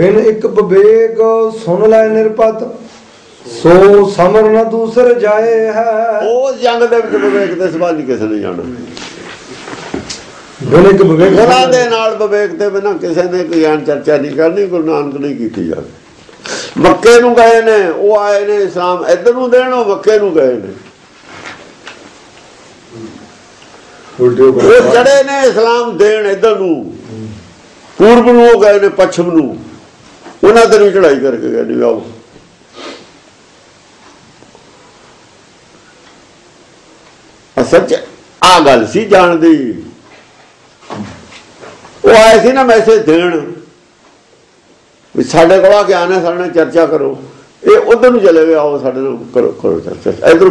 ਬਿਨ ਇੱਕ ਵਿਵੇਕ ਸੁਨ ਲੈ ਨਿਰਪਤ ਸੋ ਸਮਰ ਨ ਦੂਸਰ ਜਾਏ ਹੈ। ਉਸ ਜੰਗ ਦੇ ਵਿੱਚ ਵਿਵੇਕ ਦੇ ਸਵਾਲ ਨਹੀਂ ਕਿਸੇ ਨੇ ਜਾਣਾ। ਬਿਨ ਇੱਕ ਵਿਵੇਕ ਗੁਰਾਂ ਦੇ ਨਾਲ ਵਿਵੇਕ ਦੇ ਬਿਨਾਂ ਕਿਸੇ ਨੇ ਕੋਈ ਗਿਆਨ ਚਰਚਾ ਨਹੀਂ ਕਰਨੀ ਗੁਰੂ ਨਾਨਕ ਨੇ ਕੀਤੀ ਜਾਵੇ। ਮੱਕੇ ਨੂੰ ਗਏ ਨੇ ਉਹ ਆਏ ਨੇ ਇਸਲਾਮ ਇੱਧਰ ਨੂੰ ਦੇਣ ਉਹ ਮੱਕੇ ਨੂੰ ਗਏ ਨੇ। ਉਹ ਚੜੇ ਨੇ ਇਸਲਾਮ ਦੇਣ ਇੱਧਰ ਨੂੰ। ਪੂਰਬ ਨੂੰ ਉਹ ਗਏ ਨੇ ਪੱਛਮ ਨੂੰ। ਉਹਨਾਂ ਤੇ ਵੀ ਚੜਾਈ ਕਰਕੇ ਗਏ ਨੇ ਆਓ। ਅਸਲ ਚ ਆ ਗੱਲ ਸੀ ਜਾਣਦੀ ਉਹ ਆਏ ਸੀ ਨਾ ਮੈਸੇਜ ਦੇਣ ਵੀ ਸਾਡੇ ਕੋਲ ਆ ਗਿਆਨ ਹੈ ਸਾਡੇ ਨਾਲ ਚਰਚਾ ਕਰੋ। ਇਹ ਉਧਰ ਨੂੰ ਚਲੇ ਗਏ, ਆਓ ਸਾਡੇ ਨਾਲ ਕਰੋ ਕਰੋ ਚਰਚਾ। ਇਧਰ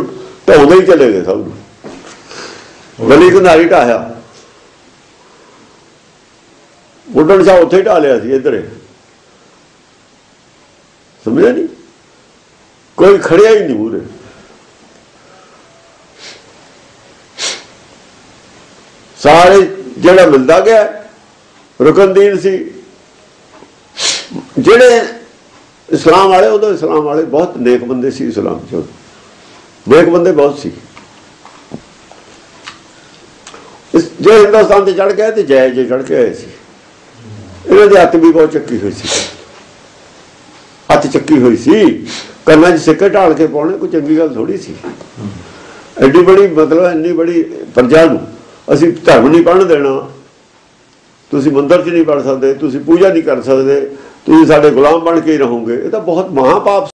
ਢਾਉਂਦੇ ਹੀ ਚਲੇ ਗਏ ਸਭ ਨੂੰ। ਗਲੀ ਕੰਧਾਰੀ ਢਾਹਿਆ। ਬੁੱਢਣ ਸਾਹਿਬ ਉੱਥੇ ਹੀ ਢਾ ਲਿਆ ਸੀ, ਇੱਧਰੇ। ਸਮਝਿਆ ਨਹੀਂ ਕੋਈ ਖੜਿਆ ਹੀ ਨਹੀਂ ਮੂਰੇ ਸਾਰੇ ਜਿਹੜਾ ਮਿਲਦਾ ਗਿਆ, ਰੁਕਨਦੀਨ ਸੀ। ਜਿਹੜੇ ਇਸਲਾਮ ਵਾਲੇ ਉਦੋਂ ਇਸਲਾਮ ਵਾਲੇ ਬਹੁਤ ਨੇਕ ਬੰਦੇ ਸੀ ਇਸਲਾਮ ਚ। ਨੇਕ ਬੰਦੇ ਬਹੁਤ ਸੀ। ਜੇ ਹਿੰਦੁਸਤਾਨ ਤੇ ਚੜ ਗਏ ਤੇ ਜੈ ਜੇ ਚੜ ਕੇ ਆਏ ਸੀ। ਇਹਨਾਂ ਦੇ ਹੱਥ ਵੀ ਬਹੁਤ ਚੱਕੀ ਹੋਈ ਸੀ। ਚੱਕੀ ਹੋਈ ਸੀ। ਕੰਨਾਂ 'ਚ ਸਿੱਕੇ ਢਾਲ ਕੇ ਪਾਉਣੇ, ਕੋਈ ਚੰਗੀ ਗੱਲ ਥੋੜੀ ਸੀ। ਐਡੀ ਬੜੀ ਮਤਲਬ ਇੰਨੀ ਬੜੀ ਪ੍ਰਜਾ ਨੂੰ ਅਸੀਂ ਧਰਮ ਨਹੀਂ ਪੜਨ ਦੇਣਾ। ਤੁਸੀਂ ਮੰਦਰ 'ਚ ਨਹੀਂ ਪੜ ਸਕਦੇ, ਤੁਸੀਂ ਪੂਜਾ ਨਹੀਂ ਕਰ ਸਕਦੇ। ਤੁਸੀਂ ਸਾਡੇ ਗੁਲਾਮ ਬਣ ਕੇ ਹੀ ਰਹੋਗੇ। ਇਹ ਤਾਂ ਬਹੁਤ ਮਹਾਪਾਪ